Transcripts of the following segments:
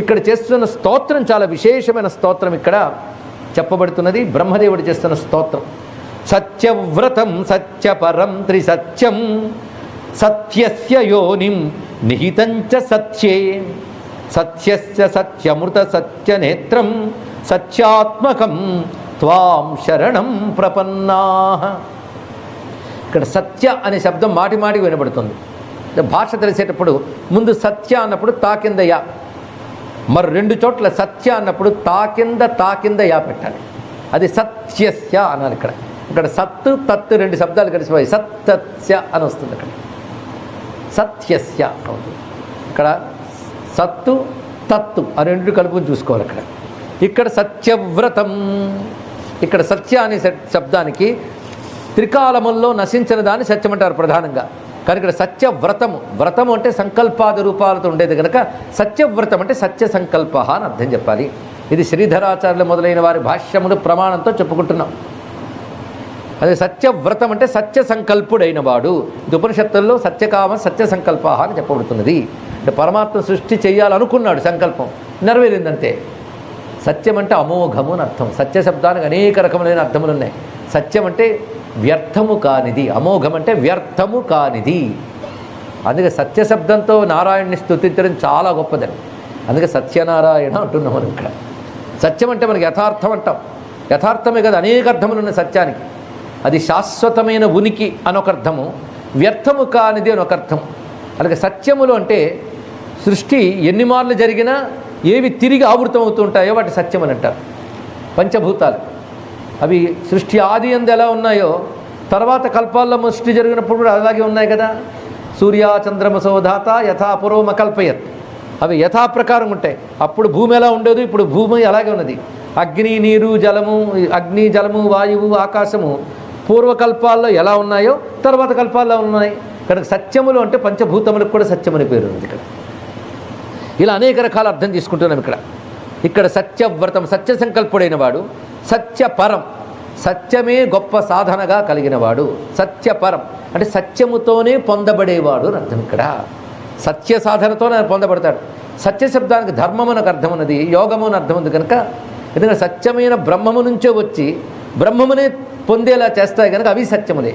ఇక్కడ చేస్తున్న స్తోత్రం చాలా విశేషమైన స్తోత్రం ఇక్కడ చెప్పబడుతున్నది. బ్రహ్మదేవుడు చేస్తున్న స్తోత్రం. సత్యవ్రతం సత్యపరం త్రిసత్యం సత్యస్య యోనిం నిహితంచ సత్యే. సత్యస్య సత్యమృత సత్య నేత్రం సత్యాత్మకం త్వాం శరణం ప్రపన్నా. ఇక్కడ సత్య అనే శబ్దం మాటి మాటికి వినబడుతుంది. భాష తెలిసేటప్పుడు ముందు సత్య అన్నప్పుడు తాకిందయ్యా మరి రెండు చోట్ల సత్య అన్నప్పుడు తా కింద తా కింద యా పెట్టాలి. అది సత్యస్య అనాలి ఇక్కడ. ఇక్కడ సత్తు తత్తు రెండు శబ్దాలు కలిసిపోయి సత్తస్య అని వస్తుంది అక్కడ. సత్యస్య అవుతుంది. ఇక్కడ సత్తు తత్తు ఆ రెండు కలుపుని చూసుకోవాలి ఇక్కడ ఇక్కడ సత్యవ్రతం. ఇక్కడ సత్య అనే శబ్దానికి త్రికాలముల్లో నశించిన దాన్ని సత్యమంటారు ప్రధానంగా. కానీ ఇక్కడ సత్యవ్రతము వ్రతము అంటే సంకల్పాది రూపాలతో ఉండేది కనుక సత్యవ్రతం అంటే సత్య సంకల్ప అని అర్థం చెప్పాలి. ఇది శ్రీధరాచార్యులు మొదలైన వారి భాష్యములు ప్రమాణంతో చెప్పుకుంటున్నాం. అదే సత్యవ్రతం అంటే సత్య సంకల్పుడైన వాడు. ఇది ఉపనిషత్తుల్లో సత్యకామ సత్య సంకల్ప అని చెప్పబడుతున్నది. అంటే పరమాత్మ సృష్టి చేయాలనుకున్నాడు సంకల్పం. నెరవేరిందంతే. సత్యం అంటే అమోఘము అని అర్థం. సత్య శబ్దానికి అనేక రకములైన అర్థములు ఉన్నాయి సత్యం అంటే వ్యర్థము కానిది. అమోఘం అంటే వ్యర్థము కానిది. అందుకే సత్య శబ్దంతో నారాయణ్ణి స్థుతించడం చాలా గొప్పదని. అందుకే సత్యనారాయణ అంటున్నాం మనం ఇక్కడ. సత్యం అంటే మనకి యథార్థం అంటాం. యథార్థమే కదా అనేక అర్థములు ఉన్నాయి సత్యానికి. అది శాశ్వతమైన ఉనికి అనొక అర్థము వ్యర్థము కానిది అని ఒక అర్థం అలాగే సత్యములు అంటే సృష్టి ఎన్ని మార్లు జరిగినా ఏవి తిరిగి ఆవృతం అవుతుంటాయో వాటి సత్యం అని అంటారు. పంచభూతాలు. అవి సృష్టి ఆది ఎందు ఎలా ఉన్నాయో తర్వాత కల్పాల్లో సృష్టి జరిగినప్పుడు కూడా అలాగే ఉన్నాయి కదా. సూర్య చంద్రమసోధాత యథాపురోమ కల్పయత్. అవి యథాప్రకారం ఉంటాయి. అప్పుడు భూమి ఎలా ఉండేది ఇప్పుడు భూమి అలాగే ఉన్నది. అగ్ని నీరు జలము అగ్ని జలము వాయువు ఆకాశము పూర్వకల్పాల్లో ఎలా ఉన్నాయో తర్వాత కల్పాల్లో ఉన్నాయి. కనుక సత్యములు అంటే పంచభూతములకు కూడా సత్యమని పేరు ఉంది ఇక్కడ. ఇలా అనేక రకాల అర్థం తీసుకుంటున్నాం ఇక్కడ. ఇక్కడ సత్యవ్రతం సత్య సంకల్పుడైన వాడు సత్యపరం. సత్యమే గొప్ప సాధనగా కలిగిన వాడు సత్యపరం. అంటే సత్యముతోనే పొందబడేవాడు అని అర్థం ఇక్కడ. సత్య సాధనతోనే పొందబడతాడు. సత్య శబ్దానికి ధర్మం అని అర్థం ఉన్నది యోగము అని అర్థం ఉంది కనుక ఎందుకంటే సత్యమైన బ్రహ్మము నుంచే వచ్చి బ్రహ్మమునే పొందేలా చేస్తాయి కనుక అవి సత్యములే.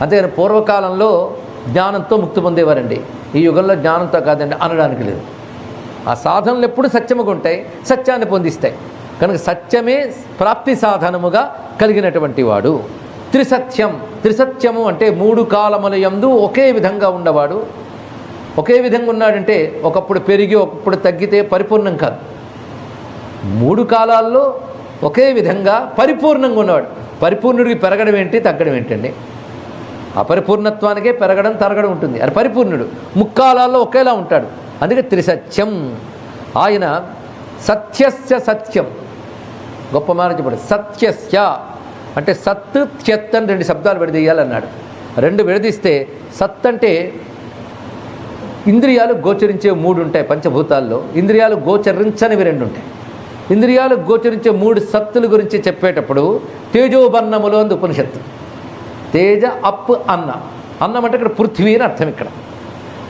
అంతేగాని పూర్వకాలంలో జ్ఞానంతో ముక్తి పొందేవారండి. ఈ యుగంలో జ్ఞానంతో కాదండి అనడానికి లేదు. ఆ సాధనలు ఎప్పుడు సత్యముగా ఉంటాయి సత్యాన్ని పొందిస్తాయి. కనుక సత్యమే ప్రాప్తి సాధనముగా కలిగినటువంటి వాడు. త్రిసత్యం త్రిసత్యము అంటే మూడు కాలముల యందు ఒకే విధంగా ఉన్నవాడు ఒకే విధంగా ఉన్నాడంటే ఒకప్పుడు పెరిగి ఒకప్పుడు తగ్గితే పరిపూర్ణం కాదు. మూడు కాలాల్లో ఒకే విధంగా పరిపూర్ణంగా ఉన్నవాడు పరిపూర్ణుడికి పెరగడం ఏంటి? తగ్గడం ఏంటండి? అపరిపూర్ణత్వానికే పెరగడం తరగడం ఉంటుంది. అది పరిపూర్ణుడు. ముక్కాలాల్లో ఒకేలా ఉంటాడు. అందుకే త్రిసత్యం. ఆయన సత్యస్య సత్యం. గొప్ప మాట చెప్పాడు. సత్యస్య అంటే సత్ త్యత్ అని రెండు శబ్దాలు విడదీయాలన్నాడు రెండు విడదీస్తే సత్ అంటే ఇంద్రియాలు గోచరించే మూడు ఉంటాయి పంచభూతాల్లో. ఇంద్రియాలు గోచరించనివి రెండు ఉంటాయి. ఇంద్రియాలు గోచరించే మూడు సత్తుల గురించి చెప్పేటప్పుడు తేజోబన్నములో అంది ఉపనిషత్తు. తేజ అప్ అన్న. అన్నం అంటే ఇక్కడ పృథ్వీ అని అర్థం ఇక్కడ.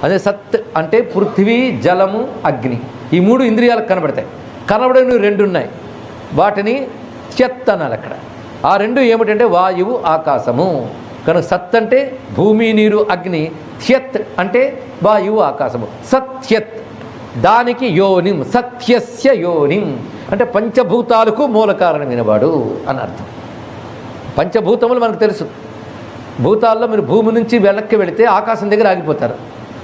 అదే సత్ అంటే పృథ్వీ జలము అగ్ని. ఈ మూడు ఇంద్రియాలకు కనబడతాయి. కనబడేవి రెండు ఉన్నాయి. వాటిని చెత్త అనాలి అక్కడ. ఆ రెండు ఏమిటంటే వాయువు ఆకాశము. కనుక సత్ అంటే భూమి నీరు అగ్ని. త్యత్ అంటే వాయువు ఆకాశము. సత్యత్ దానికి యోనిం సత్యస్య యోనిం. అంటే పంచభూతాలకు మూల కారణమైన వాడు అని అర్థం. పంచభూతములు మనకు తెలుసు. భూతాల్లో మీరు భూమి నుంచి వెనక్కి వెళితే ఆకాశం దగ్గర ఆగిపోతారు.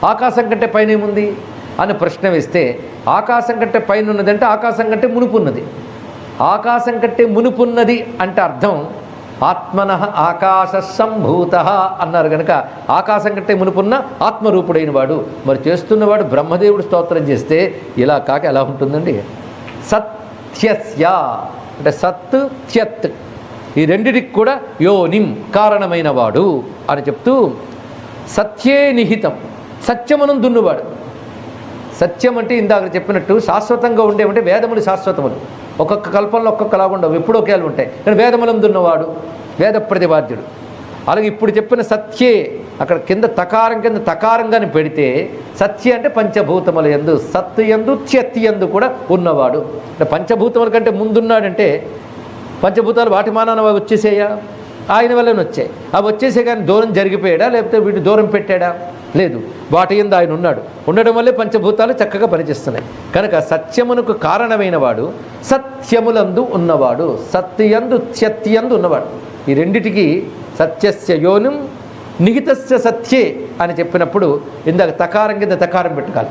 ఆకాశం కంటే పైన ఏముంది? అని ప్రశ్న వేస్తే ఆకాశం కంటే పైన ఉన్నదంటే ఆకాశం కంటే మునుపు ఉన్నది ఆకాశం కంటే మునుపున్నది అంటే అర్థం ఆత్మన ఆకాశ సంభూత అన్నారు కనుక ఆకాశం కంటే మునుపున్న ఆత్మరూపుడైన వాడు. మరి చేస్తున్నవాడు బ్రహ్మదేవుడు స్తోత్రం చేస్తే ఇలా కాక ఎలా ఉంటుందండి? సత్యస్య అంటే సత్ త్యత్. ఈ రెండిటికి కూడా యోనిం కారణమైన వాడు అని చెప్తూ సత్యే నిహితం. సత్యమనం దున్నువాడు. సత్యం అంటే ఇందాక చెప్పినట్టు శాశ్వతంగా ఉండేవంటే వేదములు శాశ్వతములు. ఒక్కొక్క కల్పంలో ఒక్కొక్కలా ఉండవు. ఎప్పుడు ఒకేలా ఉంటాయి. కానీ వేదములం దున్నవాడు వేద ప్రతిపాద్యుడు. అలాగే ఇప్పుడు చెప్పిన సత్యే అక్కడ కింద తకారం కింద తకారంగాని పెడితే సత్య అంటే పంచభూతముల ఎందు సత్తు ఎందు త్యత్తి ఎందు కూడా ఉన్నవాడు. అంటే పంచభూతముల కంటే ముందున్నాడంటే పంచభూతాలు వాటి మానాన అవి వచ్చేసేయా? ఆయన వల్లనే వచ్చాయి. అవి వచ్చేసే కానీ దూరం జరిగిపోయాడా? లేకపోతే వీటిని దూరం పెట్టాడా? లేదు వాటి ఎందు ఆయన ఉన్నాడు. ఉండడం వల్లే పంచభూతాలు చక్కగా పనిచేస్తున్నాయి. కనుక సత్యమునకు కారణమైన వాడు సత్యములందు ఉన్నవాడు సత్యందు త్యత్యందు ఉన్నవాడు. ఈ రెండిటికి సత్యస్య యోనం నిహితస్య సత్యే అని చెప్పినప్పుడు ఇందాక తకారం కింద తకారం పెట్టుకోవాలి.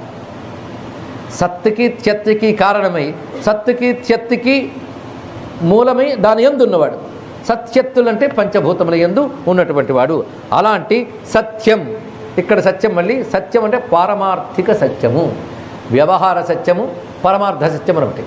సత్తుకి త్యత్తికి కారణమై సత్తుకి త్యత్తికి మూలమై దాని ఎందు ఉన్నవాడు. సత్యత్తులంటే పంచభూతముల ఎందు ఉన్నటువంటి వాడు. అలాంటి సత్యం ఇక్కడ సత్యం మళ్ళీ సత్యం అంటే పారమార్థిక సత్యము. వ్యవహార సత్యము పరమార్థ సత్యం అని ఒకటి.